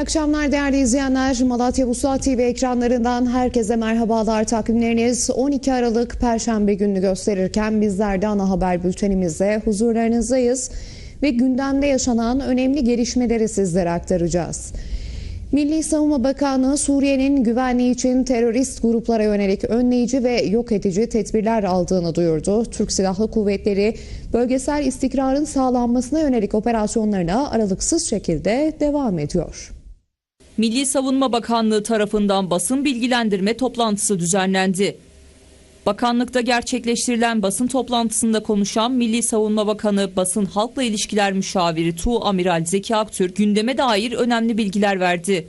Akşamlar değerli izleyenler. Malatya Vuslat TV ekranlarından herkese merhabalar. Takvimleriniz 12 Aralık Perşembe gününü gösterirken bizler de ana haber bültenimizde huzurlarınızdayız ve gündemde yaşanan önemli gelişmeleri sizlere aktaracağız. Milli Savunma Bakanlığı Suriye'nin güvenliği için terörist gruplara yönelik önleyici ve yok edici tedbirler aldığını duyurdu. Türk Silahlı Kuvvetleri bölgesel istikrarın sağlanmasına yönelik operasyonlarına aralıksız şekilde devam ediyor. Milli Savunma Bakanlığı tarafından basın bilgilendirme toplantısı düzenlendi. Bakanlıkta gerçekleştirilen basın toplantısında konuşan Milli Savunma Bakanı Basın Halkla İlişkiler Müşaviri Tu Amiral Zeki Aktürk gündeme dair önemli bilgiler verdi.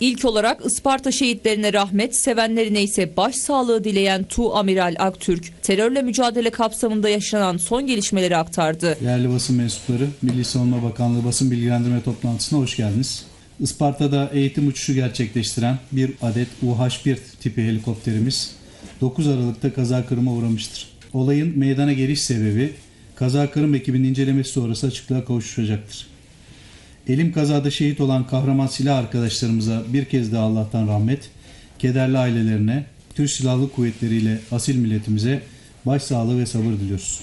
İlk olarak Isparta şehitlerine rahmet, sevenlerine ise başsağlığı dileyen Tu Amiral Aktürk, terörle mücadele kapsamında yaşanan son gelişmeleri aktardı. Değerli basın mensupları, Milli Savunma Bakanlığı basın bilgilendirme toplantısına hoş geldiniz. Isparta'da eğitim uçuşu gerçekleştiren bir adet UH-1 tipi helikopterimiz 9 Aralık'ta kaza kırıma uğramıştır. Olayın meydana geliş sebebi kaza kırım ekibinin incelemesi sonrası açıklığa kavuşacaktır. Elim kazada şehit olan kahraman silah arkadaşlarımıza bir kez daha Allah'tan rahmet, kederli ailelerine, Türk Silahlı Kuvvetleri ile asil milletimize başsağlığı ve sabır diliyoruz.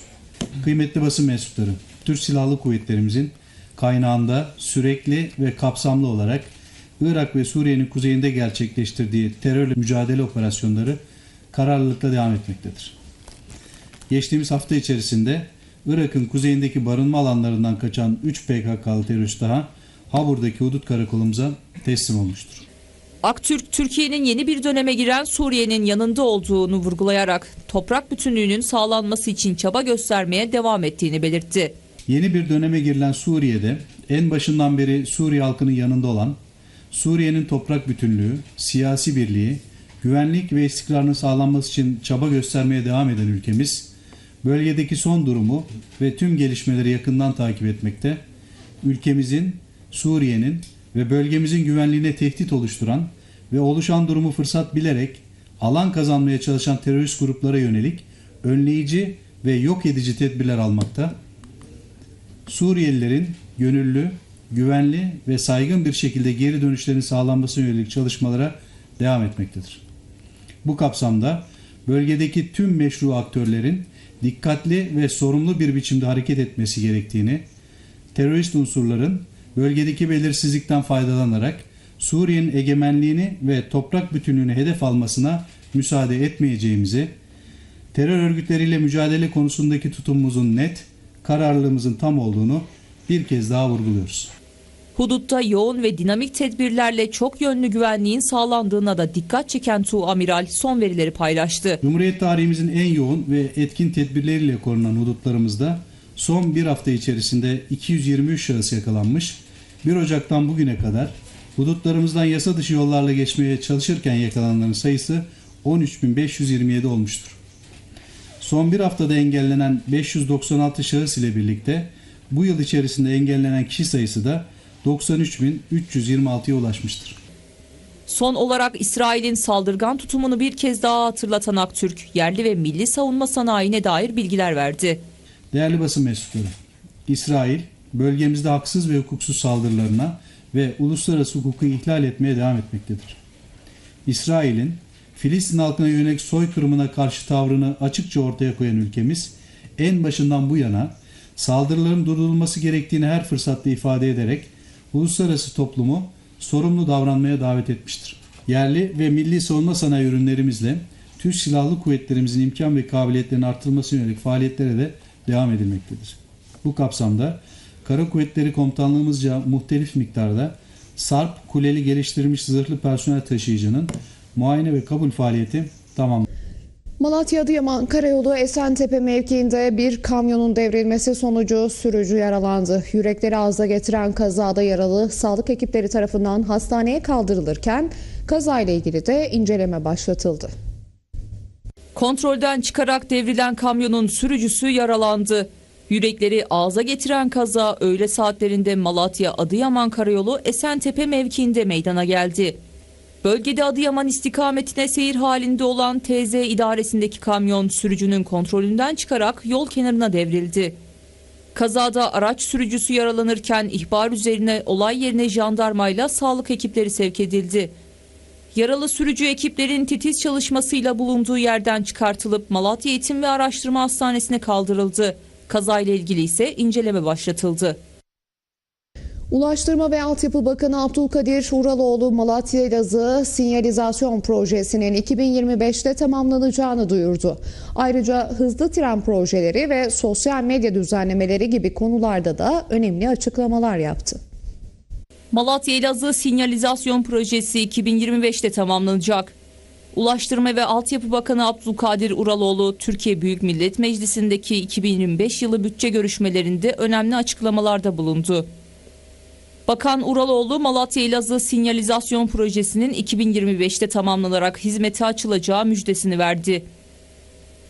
Kıymetli basın mensupları, Türk Silahlı Kuvvetlerimizin kaynağında sürekli ve kapsamlı olarak Irak ve Suriye'nin kuzeyinde gerçekleştirdiği terörle mücadele operasyonları kararlılıkla devam etmektedir. Geçtiğimiz hafta içerisinde Irak'ın kuzeyindeki barınma alanlarından kaçan 3 PKK'lı terörist daha Habur'daki hudut karakolumuza teslim olmuştur. Aktürk, Türkiye'nin yeni bir döneme giren Suriye'nin yanında olduğunu vurgulayarak toprak bütünlüğünün sağlanması için çaba göstermeye devam ettiğini belirtti. Yeni bir döneme girilen Suriye'de en başından beri Suriye halkının yanında olan, Suriye'nin toprak bütünlüğü, siyasi birliği, güvenlik ve istikrarının sağlanması için çaba göstermeye devam eden ülkemiz, bölgedeki son durumu ve tüm gelişmeleri yakından takip etmekte, ülkemizin, Suriye'nin ve bölgemizin güvenliğine tehdit oluşturan ve oluşan durumu fırsat bilerek alan kazanmaya çalışan terörist gruplara yönelik önleyici ve yok edici tedbirler almakta, Suriyelilerin gönüllü, güvenli ve saygın bir şekilde geri dönüşlerinin sağlanmasına yönelik çalışmalara devam etmektedir. Bu kapsamda bölgedeki tüm meşru aktörlerin dikkatli ve sorumlu bir biçimde hareket etmesi gerektiğini, terörist unsurların bölgedeki belirsizlikten faydalanarak Suriye'nin egemenliğini ve toprak bütünlüğünü hedef almasına müsaade etmeyeceğimizi, terör örgütleriyle mücadele konusundaki tutumumuzun net, kararlılığımızın tam olduğunu bir kez daha vurguluyoruz. Hudutta yoğun ve dinamik tedbirlerle çok yönlü güvenliğin sağlandığına da dikkat çeken Tu Amiral son verileri paylaştı. Cumhuriyet tarihimizin en yoğun ve etkin tedbirleriyle korunan hudutlarımızda son bir hafta içerisinde 223 şahıs yakalanmış, 1 Ocak'tan bugüne kadar hudutlarımızdan yasa dışı yollarla geçmeye çalışırken yakalananların sayısı 13.527 olmuştur. Son bir haftada engellenen 596 şahıs ile birlikte bu yıl içerisinde engellenen kişi sayısı da 93.326'ya ulaşmıştır. Son olarak İsrail'in saldırgan tutumunu bir kez daha hatırlatan Aktürk, yerli ve milli savunma sanayine dair bilgiler verdi. Değerli basın mensupları, İsrail bölgemizde haksız ve hukuksuz saldırılarına ve uluslararası hukuku ihlal etmeye devam etmektedir. İsrail'in Filistin halkına yönelik soykırımına karşı tavrını açıkça ortaya koyan ülkemiz en başından bu yana saldırıların durdurulması gerektiğini her fırsatta ifade ederek uluslararası toplumu sorumlu davranmaya davet etmiştir. Yerli ve milli savunma sanayi ürünlerimizle Türk Silahlı Kuvvetlerimizin imkan ve kabiliyetlerinin artırılmasına yönelik faaliyetlere de devam edilmektedir. Bu kapsamda Kara Kuvvetleri Komutanlığımızca muhtelif miktarda Sarp Kuleli geliştirilmiş zırhlı personel taşıyıcının muayene ve kabul faaliyeti tamam. Malatya Adıyaman Karayolu Esentepe mevkiinde bir kamyonun devrilmesi sonucu sürücü yaralandı. Yürekleri ağza getiren kazada yaralı sağlık ekipleri tarafından hastaneye kaldırılırken kazayla ilgili de inceleme başlatıldı. Kontrolden çıkarak devrilen kamyonun sürücüsü yaralandı. Yürekleri ağza getiren kaza öğle saatlerinde Malatya Adıyaman Karayolu Esentepe mevkiinde meydana geldi. Bölgede Adıyaman istikametine seyir halinde olan TZ idaresindeki kamyon sürücünün kontrolünden çıkarak yol kenarına devrildi. Kazada araç sürücüsü yaralanırken ihbar üzerine olay yerine jandarmayla sağlık ekipleri sevk edildi. Yaralı sürücü ekiplerin titiz çalışmasıyla bulunduğu yerden çıkartılıp Malatya Eğitim ve Araştırma Hastanesi'ne kaldırıldı. Kazayla ilgili ise inceleme başlatıldı. Ulaştırma ve Altyapı Bakanı Abdülkadir Uraloğlu Malatya Elazığ sinyalizasyon projesinin 2025'te tamamlanacağını duyurdu. Ayrıca hızlı tren projeleri ve sosyal medya düzenlemeleri gibi konularda da önemli açıklamalar yaptı. Malatya Elazığ sinyalizasyon projesi 2025'te tamamlanacak. Ulaştırma ve Altyapı Bakanı Abdülkadir Uraloğlu, Türkiye Büyük Millet Meclisi'ndeki 2025 yılı bütçe görüşmelerinde önemli açıklamalarda bulundu. Bakan Uraloğlu, Malatya Elazığ sinyalizasyon projesinin 2025'te tamamlanarak hizmete açılacağı müjdesini verdi.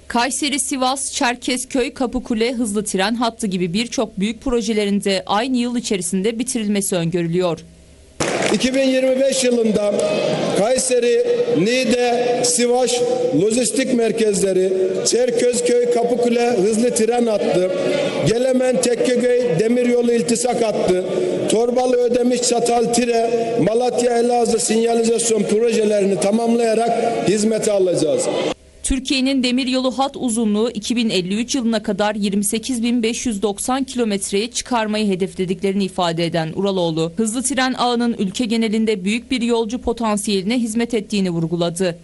Kayseri, Sivas, Çerkezköy, Kapıkule hızlı tren hattı gibi birçok büyük projelerinde aynı yıl içerisinde bitirilmesi öngörülüyor. 2025 yılında Kayseri, Niğde, Sivas lojistik merkezleri, Çerkezköy, Kapıkule hızlı tren hattı, Gelemen, Tekkeköy demiryolu iltisak hattı, Torbalı, Ödemiş, Çatal, Tire, Malatya, Elazığ sinyalizasyon projelerini tamamlayarak hizmete alacağız. Türkiye'nin demiryolu hat uzunluğu 2053 yılına kadar 28.590 kilometreye çıkarmayı hedeflediklerini ifade eden Uraloğlu, hızlı tren ağının ülke genelinde büyük bir yolcu potansiyeline hizmet ettiğini vurguladı.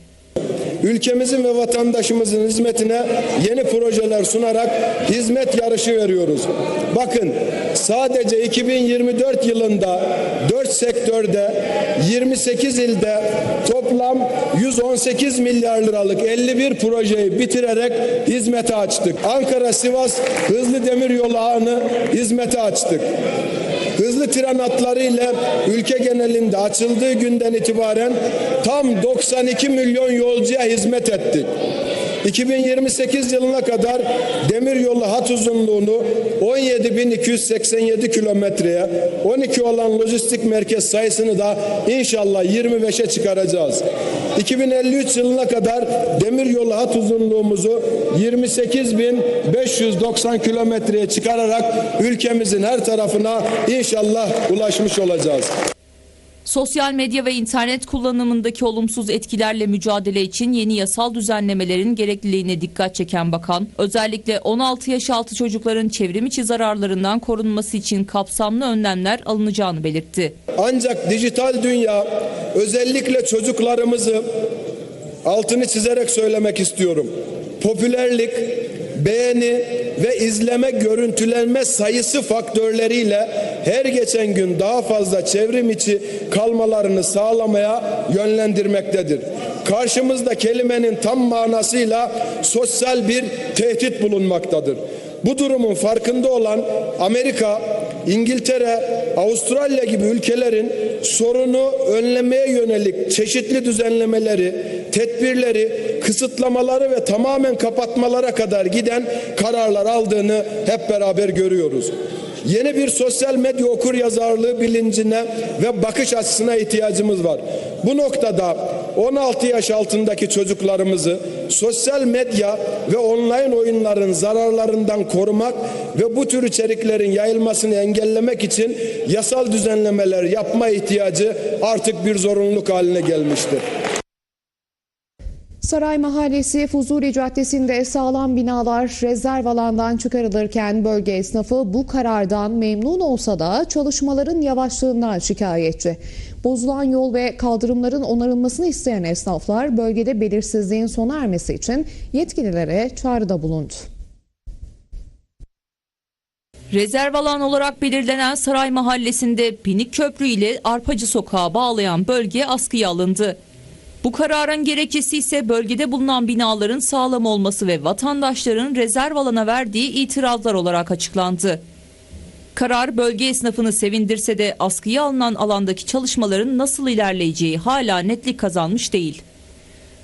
Ülkemizin ve vatandaşımızın hizmetine yeni projeler sunarak hizmet yarışı veriyoruz. Bakın sadece 2024 yılında 4 sektörde 28 ilde toplam 118 milyar liralık 51 projeyi bitirerek hizmete açtık. Ankara-Sivas hızlı demiryolu ağını hizmete açtık. Hızlı tren hatları ile ülke genelinde açıldığı günden itibaren tam 92 milyon yolcuya hizmet ettik. 2028 yılına kadar demiryolu hat uzunluğunu 17.287 kilometreye, 12 olan lojistik merkez sayısını da inşallah 25'e çıkaracağız. 2053 yılına kadar demiryolu hat uzunluğumuzu 28.590 kilometreye çıkararak ülkemizin her tarafına inşallah ulaşmış olacağız. Sosyal medya ve internet kullanımındaki olumsuz etkilerle mücadele için yeni yasal düzenlemelerin gerekliliğine dikkat çeken bakan, özellikle 16 yaş altı çocukların çevrim içi zararlarından korunması için kapsamlı önlemler alınacağını belirtti. Ancak dijital dünya özellikle çocuklarımızı altını çizerek söylemek istiyorum. Popülerlik, beğeni ve izleme görüntülenme sayısı faktörleriyle her geçen gün daha fazla çevrim içi kalmalarını sağlamaya yönlendirmektedir. Karşımızda kelimenin tam manasıyla sosyal bir tehdit bulunmaktadır. Bu durumun farkında olan Amerika, İngiltere, Avustralya gibi ülkelerin sorunu önlemeye yönelik çeşitli düzenlemeleri, tedbirleri, kısıtlamaları ve tamamen kapatmalara kadar giden kararlar aldığını hep beraber görüyoruz. Yeni bir sosyal medya okur yazarlığı bilincine ve bakış açısına ihtiyacımız var. Bu noktada 16 yaş altındaki çocuklarımızı sosyal medya ve online oyunların zararlarından korumak ve bu tür içeriklerin yayılmasını engellemek için yasal düzenlemeler yapma ihtiyacı artık bir zorunluluk haline gelmiştir. Saray Mahallesi Fuzuli Caddesi'nde sağlam binalar rezerv alandan çıkarılırken bölge esnafı bu karardan memnun olsa da çalışmaların yavaşlığından şikayetçi. Bozulan yol ve kaldırımların onarılmasını isteyen esnaflar bölgede belirsizliğin sona ermesi için yetkililere çağrıda bulundu. Rezerv alan olarak belirlenen Saray Mahallesi'nde Pinik Köprü ile Arpacı Sokağı bağlayan bölge askıya alındı. Bu kararın gerekçesi ise bölgede bulunan binaların sağlam olması ve vatandaşların rezerv alana verdiği itirazlar olarak açıklandı. Karar bölge esnafını sevindirse de askıya alınan alandaki çalışmaların nasıl ilerleyeceği hala netlik kazanmış değil.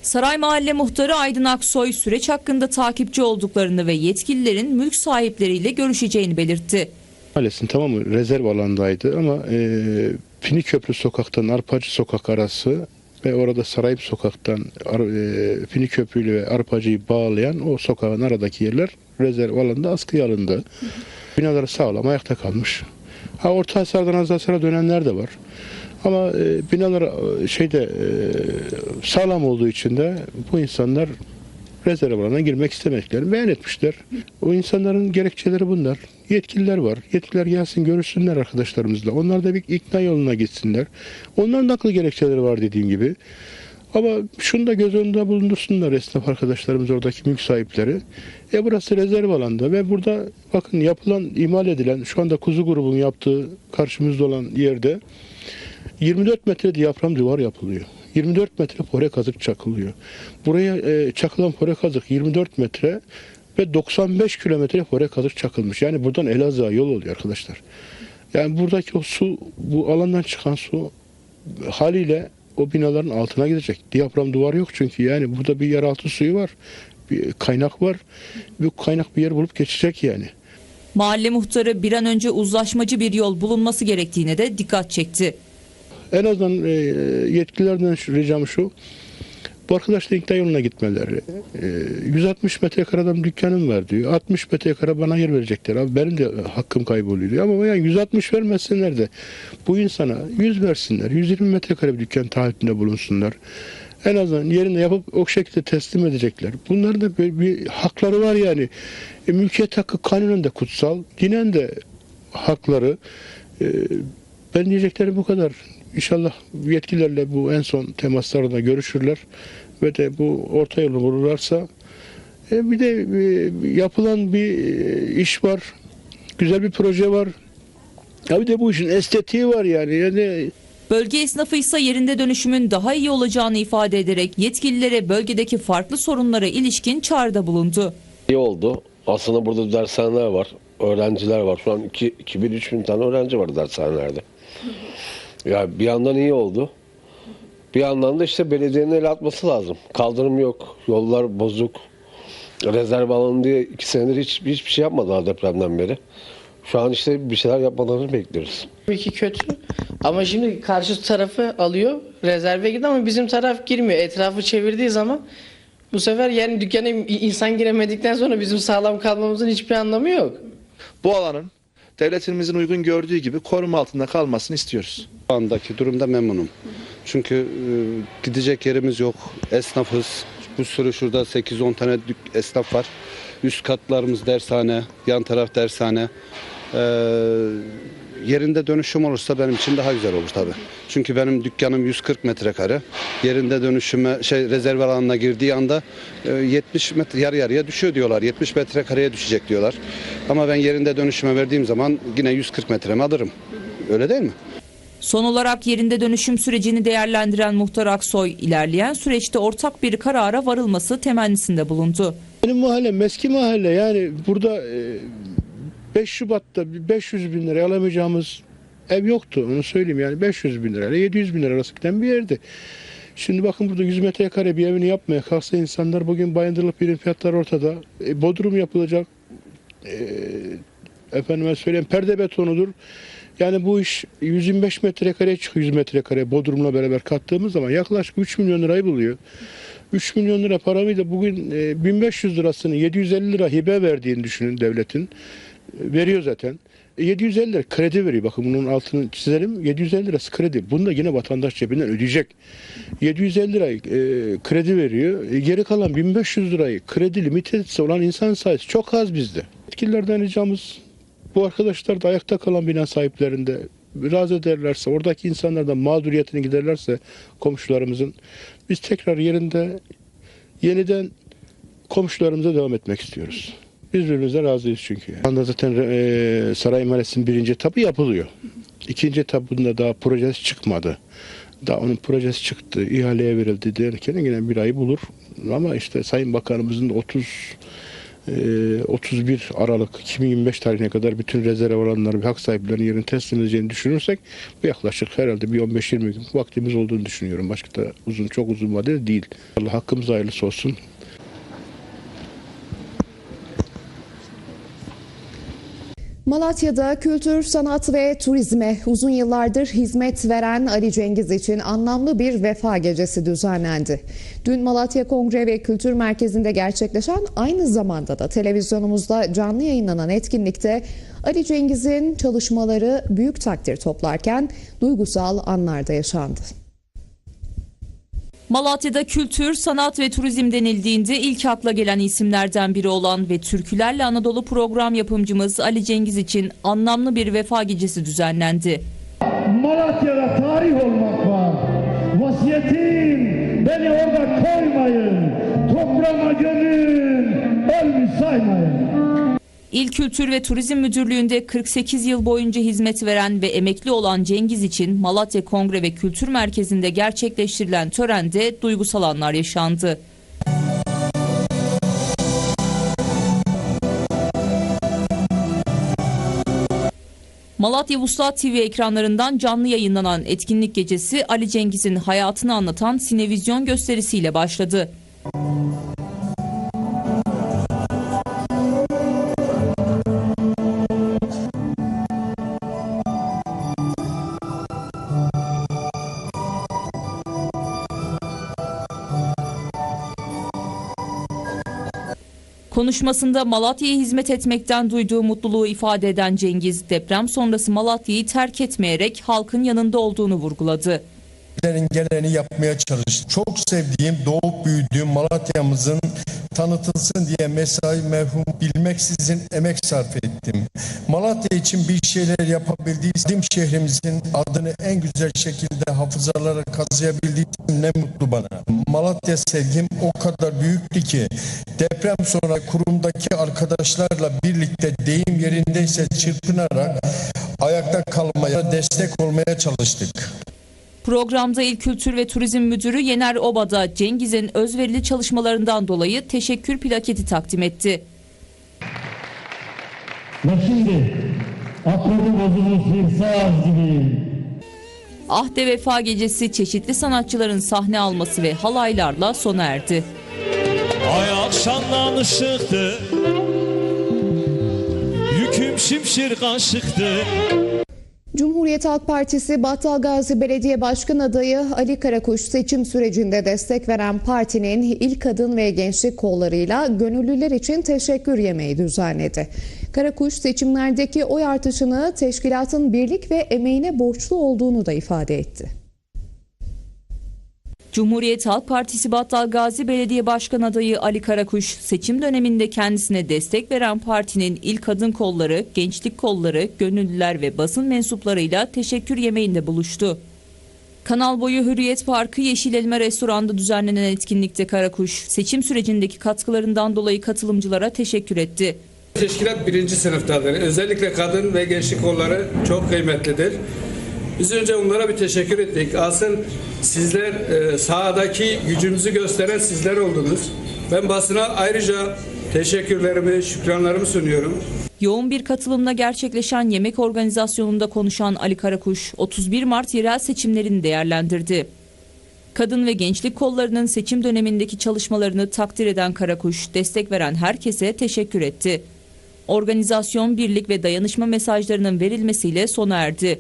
Saray Mahalle Muhtarı Aydın Aksoy süreç hakkında takipçi olduklarını ve yetkililerin mülk sahipleriyle görüşeceğini belirtti. Mahallesinin tamamı rezerv alandaydı ama e, Pini sokaktan Arpacı sokak arası ve orada Sarayip Sokak'tan e, Fini Köprülü ve Arpacı'yı bağlayan o sokağın aradaki yerler rezerv alanda askıya alındı. Binalar sağlam ayakta kalmış. Ha orta hasardan az hasara dönenler de var. Ama e, binalar e, şeyde e, sağlam olduğu için de bu insanlar rezerv alana girmek istemediklerini beyan etmişler. O insanların gerekçeleri bunlar. Yetkililer var. Yetkililer gelsin görüşsünler arkadaşlarımızla. Onlar da bir ikna yoluna gitsinler. Onların da haklı gerekçeleri var dediğim gibi. Ama şunu da göz önünde bulundursunlar esnaf arkadaşlarımız oradaki mülk sahipleri. E burası rezerv alanda ve burada bakın yapılan, imal edilen şu anda Kuzu grubun yaptığı karşımızda olan yerde 24 metre diyafram duvar yapılıyor. 24 metre pore kazık çakılıyor. Buraya e, çakılan pore kazık 24 metre ve 95 kilometre pore kazık çakılmış. Yani buradan Elazığ'a yol oluyor arkadaşlar. Yani buradaki o su, bu alandan çıkan su haliyle o binaların altına gidecek. Diyafram duvar yok çünkü yani burada bir yeraltı suyu var. Bir kaynak var. Bu kaynak bir yer bulup geçecek yani. Mahalle muhtarı bir an önce uzlaşmacı bir yol bulunması gerektiğine de dikkat çekti. En azından e, yetkililerden şu, ricam şu. Bu arkadaşlar ikna yoluna gitmeleri. E, 160 metrekareden dükkanım var diyor. 60 metrekare bana yer verecekler. Abi benim de hakkım kayboluyor diyor. Ama yani 160 vermesinler de bu insana 100 versinler. 120 metrekare bir dükkan taahhütünde bulunsunlar. En azından yerinde yapıp o şekilde teslim edecekler. Bunların da böyle bir hakları var yani. E, mülkiyet hakkı kanunen de kutsal. Dinen de hakları. E, ben diyeceklerim bu kadar. İnşallah yetkililerle bu en son temaslarda görüşürler ve de bu orta yolu bulurlarsa e, bir de e, yapılan bir e, iş var. Güzel bir proje var. Ya bir de bu işin estetiği var yani. Yani Bölge esnafı ise yerinde dönüşümün daha iyi olacağını ifade ederek yetkililere bölgedeki farklı sorunlara ilişkin çağrıda bulundu. İyi oldu. Aslında burada dershaneler var. Öğrenciler var. Şu an 2000-3000 tane öğrenci var dershanelerde. Ya bir yandan iyi oldu. Bir yandan da işte belediyenin el atması lazım. Kaldırım yok. Yollar bozuk. Rezerv alanı diye iki senedir hiç, hiçbir şey yapmadılar depremden beri. Şu an işte bir şeyler yapmalarını bekliyoruz. Tabii ki kötü. Ama şimdi karşı tarafı alıyor, rezerve gidiyor ama bizim taraf girmiyor. Etrafı çevirdiği zaman bu sefer yani dükkana insan giremedikten sonra bizim sağlam kalmamızın hiçbir anlamı yok. bu alanın devletimizin uygun gördüğü gibi koruma altında kalmasını istiyoruz. Şu andaki durumda memnunum. Çünkü e, gidecek yerimiz yok. Esnafız. Bu sürü şurada 8-10 tane esnaf var. Üst katlarımız dershane, yan taraf dershane. Ee, yerinde dönüşüm olursa benim için daha güzel olur tabii. Çünkü benim dükkanım 140 metrekare. Yerinde dönüşüme şey rezerv alanına girdiği anda e, 70 metre yarı yarıya düşüyor diyorlar. 70 metrekareye düşecek diyorlar. Ama ben yerinde dönüşüme verdiğim zaman yine 140 metremi alırım. Öyle değil mi? Son olarak yerinde dönüşüm sürecini değerlendiren Muhtar Aksoy, ilerleyen süreçte ortak bir karara varılması temennisinde bulundu. benim mahallem eski mahalle yani burada e, 5 Şubat'ta bir 500 bin liraya alamayacağımız ev yoktu onu söyleyeyim yani 500 bin lirayla 700 bin lira arası giden bir yerdi. Şimdi bakın burada 100 metrekare bir evini yapmaya kalksa insanlar bugün bayındırlık birim fiyatları ortada. E, bodrum yapılacak. E, efendime söyleyeyim perde betonudur. Yani bu iş 125 metrekare çıkıyor 100 metrekare bodrumla beraber kattığımız zaman yaklaşık 3 milyon lirayı buluyor. 3 milyon lira paramı da bugün e, 1500 lirasını 750 lira hibe verdiğini düşünün devletin. Veriyor zaten. E, 750 lira kredi veriyor. Bakın bunun altını çizelim. 750 lirası kredi. Bunu da yine vatandaş cebinden ödeyecek. 750 lirayı e, kredi veriyor. E, geri kalan 1500 lirayı kredi limitesi olan insan sayısı çok az bizde. Yetkililerden ricamız bu arkadaşlar da ayakta kalan bina sahiplerinde razı ederlerse, oradaki insanlardan mağduriyetini giderlerse komşularımızın biz tekrar yerinde yeniden komşularımıza devam etmek istiyoruz. Biz birbirimize razıyız çünkü. Şu anda zaten e, Saray Mahallesi'nin birinci etabı yapılıyor. İkinci etabında daha projesi çıkmadı. Daha onun projesi çıktı, ihaleye verildi derken yine bir ay bulur. Ama işte Sayın Bakanımızın da 30 e, 31 Aralık 2025 tarihine kadar bütün rezerv alanları ve hak sahiplerinin yerini teslim edeceğini düşünürsek bu yaklaşık herhalde bir 15-20 gün vaktimiz olduğunu düşünüyorum. Başka da uzun çok uzun vadeli değil. Allah hakkımız hayırlısı olsun. Malatya'da kültür, sanat ve turizme uzun yıllardır hizmet veren Ali Cengiz için anlamlı bir vefa gecesi düzenlendi. Dün Malatya Kongre ve Kültür Merkezi'nde gerçekleşen aynı zamanda da televizyonumuzda canlı yayınlanan etkinlikte Ali Cengiz'in çalışmaları büyük takdir toplarken duygusal anlarda yaşandı. Malatya'da kültür, sanat ve turizm denildiğinde ilk akla gelen isimlerden biri olan ve Türkülerle Anadolu program yapımcımız Ali Cengiz için anlamlı bir vefa gecesi düzenlendi. Malatya'da tarih olmak var. Vasiyetim beni orada koymayın. Toprağıma gömün. Ölmüş saymayın. İl Kültür ve Turizm Müdürlüğü'nde 48 yıl boyunca hizmet veren ve emekli olan Cengiz için Malatya Kongre ve Kültür Merkezi'nde gerçekleştirilen törende duygusal anlar yaşandı. Malatya Vuslat TV ekranlarından canlı yayınlanan etkinlik gecesi Ali Cengiz'in hayatını anlatan sinevizyon gösterisiyle başladı. Konuşmasında Malatya'ya hizmet etmekten duyduğu mutluluğu ifade eden Cengiz, deprem sonrası Malatya'yı terk etmeyerek halkın yanında olduğunu vurguladı. geleni yapmaya çalıştım. Çok sevdiğim, doğup büyüdüğüm Malatya'mızın tanıtılsın diye mesai merhum bilmeksizin emek sarf ettim. Malatya için bir şeyler yapabildiysem şehrimizin adını en güzel şekilde hafızalara kazıyabildiysem ne mutlu bana. Malatya sevgim o kadar büyüktü ki deprem sonra kurumdaki arkadaşlarla birlikte deyim yerindeyse çırpınarak ayakta kalmaya destek olmaya çalıştık. Programda İl Kültür ve Turizm Müdürü Yener Obada Cengiz'in özverili çalışmalarından dolayı teşekkür plaketi takdim etti. Ve şimdi aklını bozulmuş bir saz gibiyim. Ahde Vefa Gecesi çeşitli sanatçıların sahne alması ve halaylarla sona erdi. Ay akşamdan ışıktı Yüküm şimşir kaşıktı Cumhuriyet Halk Partisi Battal Gazi Belediye Başkan adayı Ali Karakuş seçim sürecinde destek veren partinin il kadın ve gençlik kollarıyla gönüllüler için teşekkür yemeği düzenledi. Karakuş seçimlerdeki oy artışını teşkilatın birlik ve emeğine borçlu olduğunu da ifade etti. Cumhuriyet Halk Partisi Battal Gazi Belediye Başkan adayı Ali Karakuş seçim döneminde kendisine destek veren partinin il kadın kolları, gençlik kolları, gönüllüler ve basın mensuplarıyla teşekkür yemeğinde buluştu. Kanal boyu Hürriyet Parkı Yeşil Elma Restoran'da düzenlenen etkinlikte Karakuş, seçim sürecindeki katkılarından dolayı katılımcılara teşekkür etti. Teşkilat birinci sınıftadır. Özellikle kadın ve gençlik kolları çok kıymetlidir. Biz önce onlara bir teşekkür ettik. Asıl sizler e, sahadaki gücümüzü gösteren sizler oldunuz. Ben basına ayrıca teşekkürlerimi, şükranlarımı sunuyorum. Yoğun bir katılımla gerçekleşen yemek organizasyonunda konuşan Ali Karakuş, 31 Mart yerel seçimlerini değerlendirdi. Kadın ve gençlik kollarının seçim dönemindeki çalışmalarını takdir eden Karakuş, destek veren herkese teşekkür etti. Organizasyon birlik ve dayanışma mesajlarının verilmesiyle sona erdi.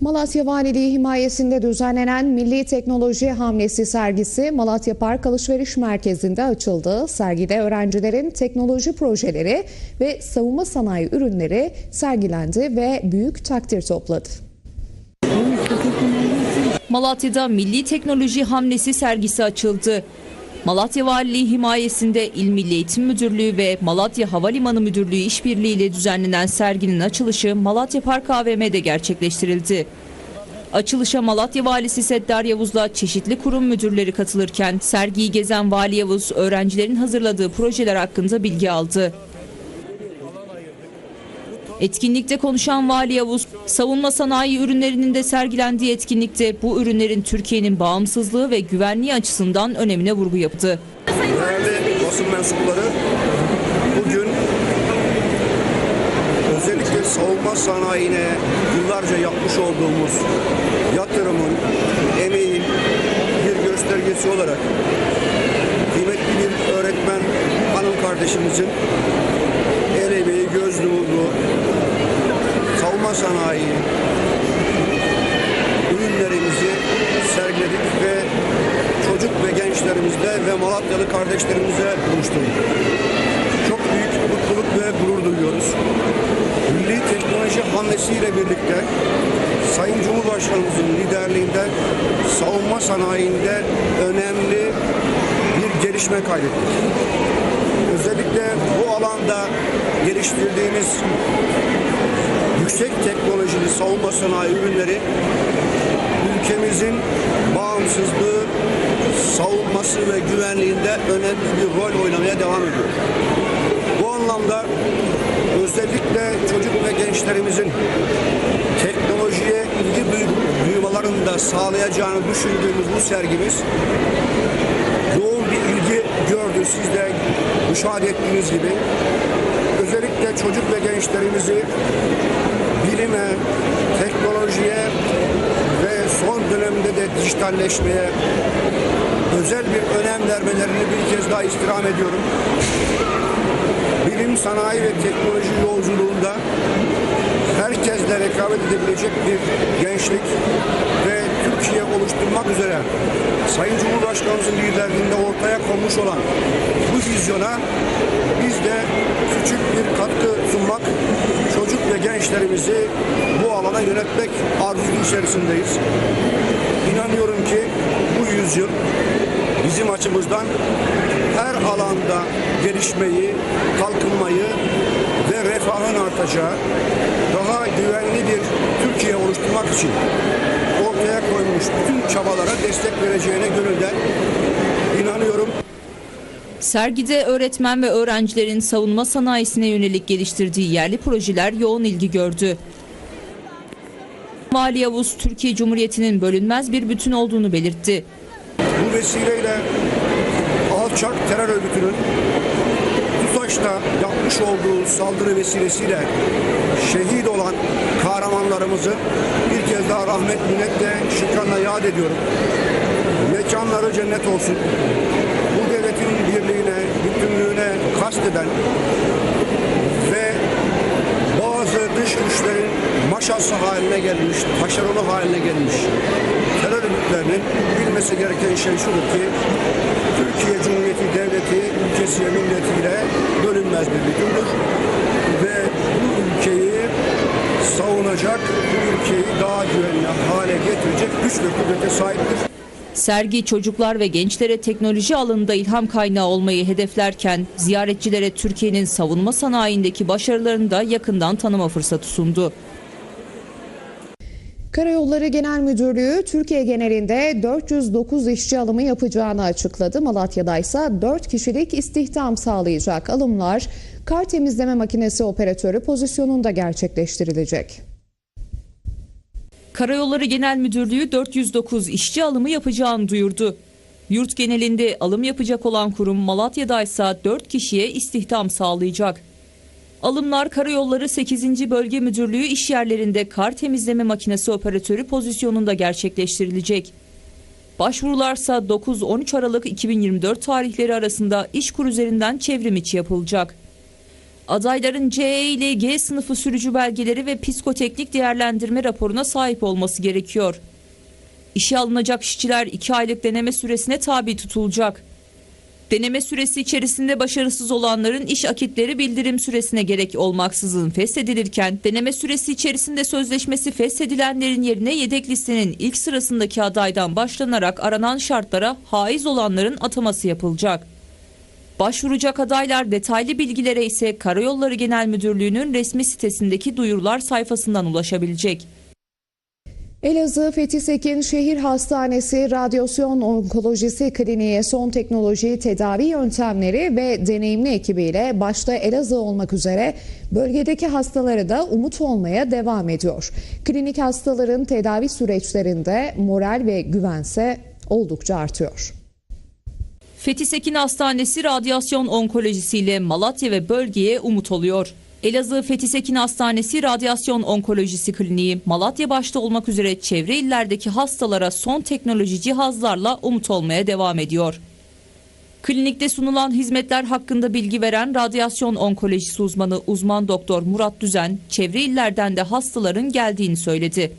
Malatya Valiliği himayesinde düzenlenen Milli Teknoloji Hamlesi sergisi Malatya Park Alışveriş Merkezi'nde açıldı. Sergide öğrencilerin teknoloji projeleri ve savunma sanayi ürünleri sergilendi ve büyük takdir topladı. Malatya'da Milli Teknoloji Hamlesi sergisi açıldı. Malatya Valiliği himayesinde İl Milli Eğitim Müdürlüğü ve Malatya Havalimanı Müdürlüğü işbirliğiyle düzenlenen serginin açılışı Malatya Park AVM'de gerçekleştirildi. Açılışa Malatya Valisi Seddar Yavuz'la çeşitli kurum müdürleri katılırken sergiyi gezen Vali Yavuz öğrencilerin hazırladığı projeler hakkında bilgi aldı. Etkinlikte konuşan Vali Yavuz, savunma sanayi ürünlerinin de sergilendiği etkinlikte bu ürünlerin Türkiye'nin bağımsızlığı ve güvenliği açısından önemine vurgu yaptı. Değerli basın mensupları bugün özellikle savunma sanayine yıllarca yapmış olduğumuz yatırımın, emeğin bir göstergesi olarak kıymetli bir öğretmen hanım kardeşimizin el emeği, göz nuru, sanayi ürünlerimizi sergiledik ve çocuk ve gençlerimizle ve Malatyalı kardeşlerimize buluşturduk. Çok büyük mutluluk ve gurur duyuyoruz. Milli teknoloji hamlesiyle birlikte Sayın Cumhurbaşkanımızın liderliğinde savunma sanayinde önemli bir gelişme kaydettik. Özellikle bu alanda geliştirdiğimiz yüksek teknolojili savunma sanayi ürünleri ülkemizin bağımsızlığı, savunması ve güvenliğinde önemli bir rol oynamaya devam ediyor. Bu anlamda özellikle çocuk ve gençlerimizin teknolojiye ilgi duy- duymalarını da sağlayacağını düşündüğümüz bu sergimiz yoğun bir ilgi gördü. Siz de müşahede ettiğiniz gibi. Özellikle çocuk ve gençlerimizi bilime, teknolojiye ve son dönemde de dijitalleşmeye özel bir önem vermelerini bir kez daha istirham ediyorum. Bilim, sanayi ve teknoloji yolculuğunda herkesle rekabet edebilecek bir gençlik ve Türkiye oluşturmak üzere Sayın Cumhurbaşkanımızın liderliğinde ortaya konmuş olan bu vizyona biz de küçük bir katkı sunmak, ve gençlerimizi bu alana yönetmek arzusu içerisindeyiz. İnanıyorum ki bu yüzyıl bizim açımızdan her alanda gelişmeyi, kalkınmayı ve refahın artacağı, daha güvenli bir Türkiye oluşturmak için ortaya koymuş bütün çabalara destek vereceğine gönülden inanıyorum. Sergide öğretmen ve öğrencilerin savunma sanayisine yönelik geliştirdiği yerli projeler yoğun ilgi gördü. Mali Yavuz, Türkiye Cumhuriyeti'nin bölünmez bir bütün olduğunu belirtti. Bu vesileyle alçak terör örgütünün TUSAŞ'ta yapmış olduğu saldırı vesilesiyle şehit olan kahramanlarımızı bir kez daha rahmet minnetle şükranla yad ediyorum. Mekanları cennet olsun. Kasteden ve bazı dış güçlerin maşası haline gelmiş, taşeronu haline gelmiş terör örgütlerinin bilmesi gereken şey şudur ki Türkiye Cumhuriyeti Devleti ülkesi ve milletiyle bölünmez bir bütündür ve bu ülkeyi savunacak, bu ülkeyi daha güvenli hale getirecek güç ve kudrete sahiptir. Sergi çocuklar ve gençlere teknoloji alanında ilham kaynağı olmayı hedeflerken ziyaretçilere Türkiye'nin savunma sanayindeki başarılarını da yakından tanıma fırsatı sundu. Karayolları Genel Müdürlüğü Türkiye genelinde 409 işçi alımı yapacağını açıkladı. Malatya'da ise 4 kişilik istihdam sağlayacak alımlar kar temizleme makinesi operatörü pozisyonunda gerçekleştirilecek. Karayolları Genel Müdürlüğü 409 işçi alımı yapacağını duyurdu. Yurt genelinde alım yapacak olan kurum Malatya'da ise 4 kişiye istihdam sağlayacak. Alımlar Karayolları 8. Bölge Müdürlüğü iş yerlerinde kar temizleme makinesi operatörü pozisyonunda gerçekleştirilecek. Başvurularsa 9-13 Aralık 2024 tarihleri arasında İşkur üzerinden çevrim içi yapılacak. Adayların CE ile G sınıfı sürücü belgeleri ve psikoteknik değerlendirme raporuna sahip olması gerekiyor. İşe alınacak işçiler 2 aylık deneme süresine tabi tutulacak. Deneme süresi içerisinde başarısız olanların iş akitleri bildirim süresine gerek olmaksızın feshedilirken deneme süresi içerisinde sözleşmesi feshedilenlerin yerine yedek listenin ilk sırasındaki adaydan başlanarak aranan şartlara haiz olanların ataması yapılacak. Başvuracak adaylar detaylı bilgilere ise Karayolları Genel Müdürlüğü'nün resmi sitesindeki duyurular sayfasından ulaşabilecek. Elazığ Fethi Sekin Şehir Hastanesi Radyasyon Onkolojisi Kliniği son teknoloji tedavi yöntemleri ve deneyimli ekibiyle başta Elazığ olmak üzere bölgedeki hastaları da umut olmaya devam ediyor. Klinik hastaların tedavi süreçlerinde moral ve güvense oldukça artıyor. Fethi Sekin Hastanesi radyasyon onkolojisiyle Malatya ve bölgeye umut oluyor. Elazığ Fethi Sekin Hastanesi Radyasyon Onkolojisi Kliniği Malatya başta olmak üzere çevre illerdeki hastalara son teknoloji cihazlarla umut olmaya devam ediyor. Klinikte sunulan hizmetler hakkında bilgi veren radyasyon onkolojisi uzmanı uzman doktor Murat Düzen, çevre illerden de hastaların geldiğini söyledi.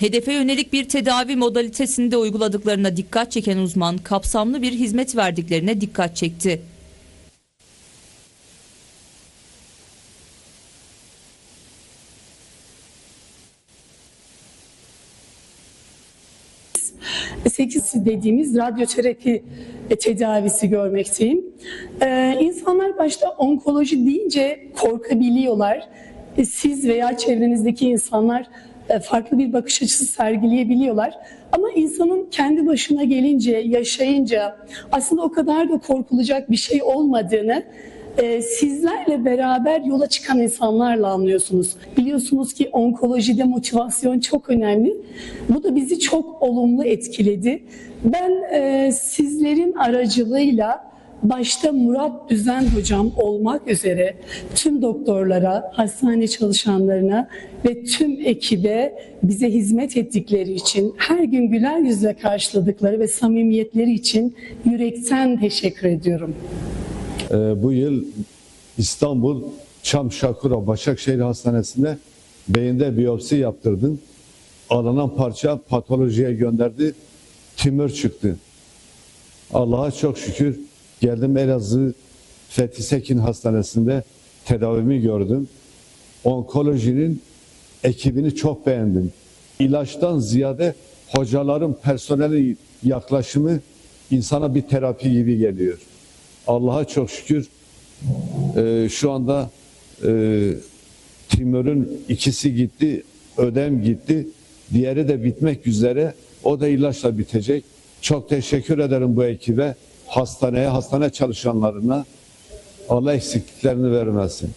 Hedefe yönelik bir tedavi modalitesinde uyguladıklarına dikkat çeken uzman kapsamlı bir hizmet verdiklerine dikkat çekti. Sekiz dediğimiz radyoterapi e, tedavisi görmekteyim. Ee, insanlar başta onkoloji deyince korkabiliyorlar. E, Siz veya çevrenizdeki insanlar farklı bir bakış açısı sergileyebiliyorlar. Ama insanın kendi başına gelince, yaşayınca aslında o kadar da korkulacak bir şey olmadığını e, sizlerle beraber yola çıkan insanlarla anlıyorsunuz. Biliyorsunuz ki onkolojide motivasyon çok önemli. Bu da bizi çok olumlu etkiledi. Ben e, sizlerin aracılığıyla başta Murat Düzen hocam olmak üzere tüm doktorlara, hastane çalışanlarına ve tüm ekibe bize hizmet ettikleri için, her gün güler yüzle karşıladıkları ve samimiyetleri için yürekten teşekkür ediyorum. Ee, bu yıl İstanbul Çamşakura Başakşehir Hastanesi'nde beyinde biyopsi yaptırdım. Alınan parça patolojiye gönderdi. Tümör çıktı. Allah'a çok şükür geldim Elazığ Fethi Sekin Hastanesi'nde tedavimi gördüm. Onkolojinin ekibini çok beğendim. İlaçtan ziyade hocaların, personelin yaklaşımı insana bir terapi gibi geliyor. Allah'a çok şükür e, şu anda e, tümörün ikisi gitti, ödem gitti. Diğeri de bitmek üzere. O da ilaçla bitecek. Çok teşekkür ederim bu ekibe, hastaneye, hastane çalışanlarına. Allah eksikliklerini vermesin.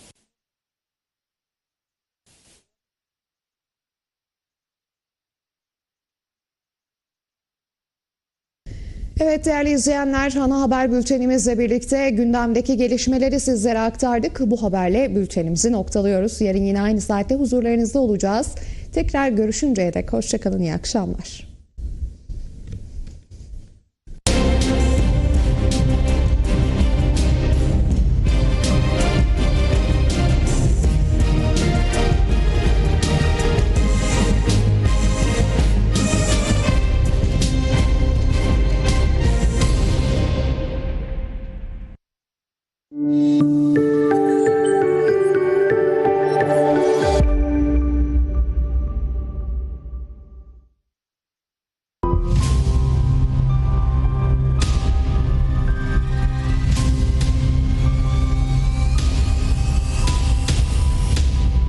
Evet değerli izleyenler ana haber bültenimizle birlikte gündemdeki gelişmeleri sizlere aktardık. Bu haberle bültenimizi noktalıyoruz. Yarın yine aynı saatte huzurlarınızda olacağız. Tekrar görüşünceye dek hoşçakalın iyi akşamlar.